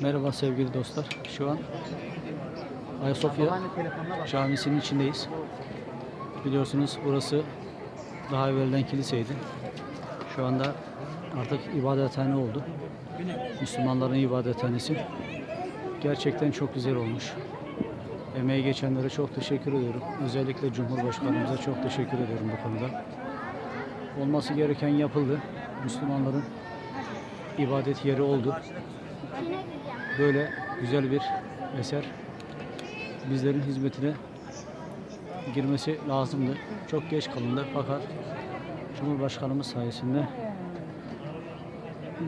Merhaba sevgili dostlar. Şu an Ayasofya Camisi'nin içindeyiz. Biliyorsunuz burası daha evvelden kiliseydi. Şu anda artık ibadethane oldu. Müslümanların ibadethanesi. Gerçekten çok güzel olmuş. Emeği geçenlere çok teşekkür ediyorum. Özellikle Cumhurbaşkanımıza çok teşekkür ediyorum bu konuda. Olması gereken yapıldı. Müslümanların ibadet yeri oldu. Böyle güzel bir eser bizlerin hizmetine girmesi lazımdı. Çok geç kalındı fakat Cumhurbaşkanımız sayesinde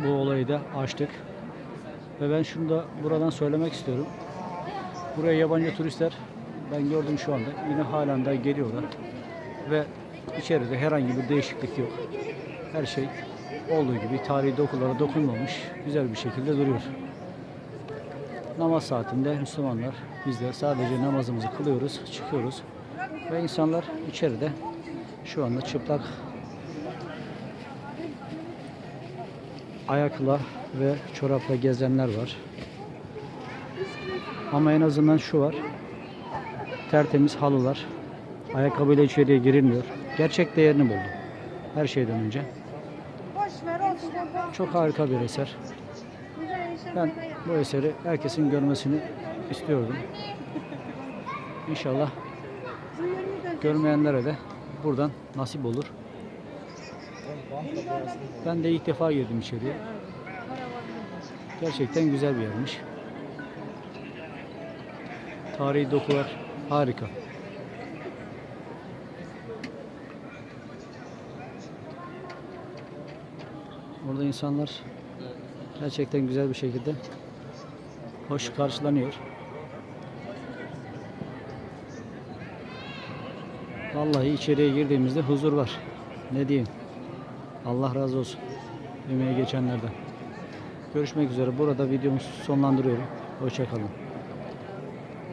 bu olayı da açtık. Ve ben şunu da buradan söylemek istiyorum. Buraya yabancı turistler ben gördüm şu anda yine halen daha geliyorlar. Ve içeride herhangi bir değişiklik yok. Her şey olduğu gibi tarihi dokulara dokunmamış güzel bir şekilde duruyor. Namaz saatinde Müslümanlar biz de sadece namazımızı kılıyoruz, çıkıyoruz. Ve insanlar içeride şu anda çıplak ayakla ve çorapla gezenler var. Ama en azından şu var. Tertemiz halılar. Ayakkabıyla içeriye girilmiyor. Gerçek değerini buldu. Her şeyden önce. Çok harika bir eser. Ben bu eseri herkesin görmesini istiyordum. İnşallah görmeyenlere de buradan nasip olur. Ben de ilk defa girdim içeriye. Gerçekten güzel bir yermiş. Tarihi dokular harika. Orada insanlar gerçekten güzel bir şekilde hoş karşılanıyor. Vallahi içeriye girdiğimizde huzur var. Ne diyeyim? Allah razı olsun. Emeği geçenlerden. Görüşmek üzere. Burada videomu sonlandırıyorum. Hoşçakalın.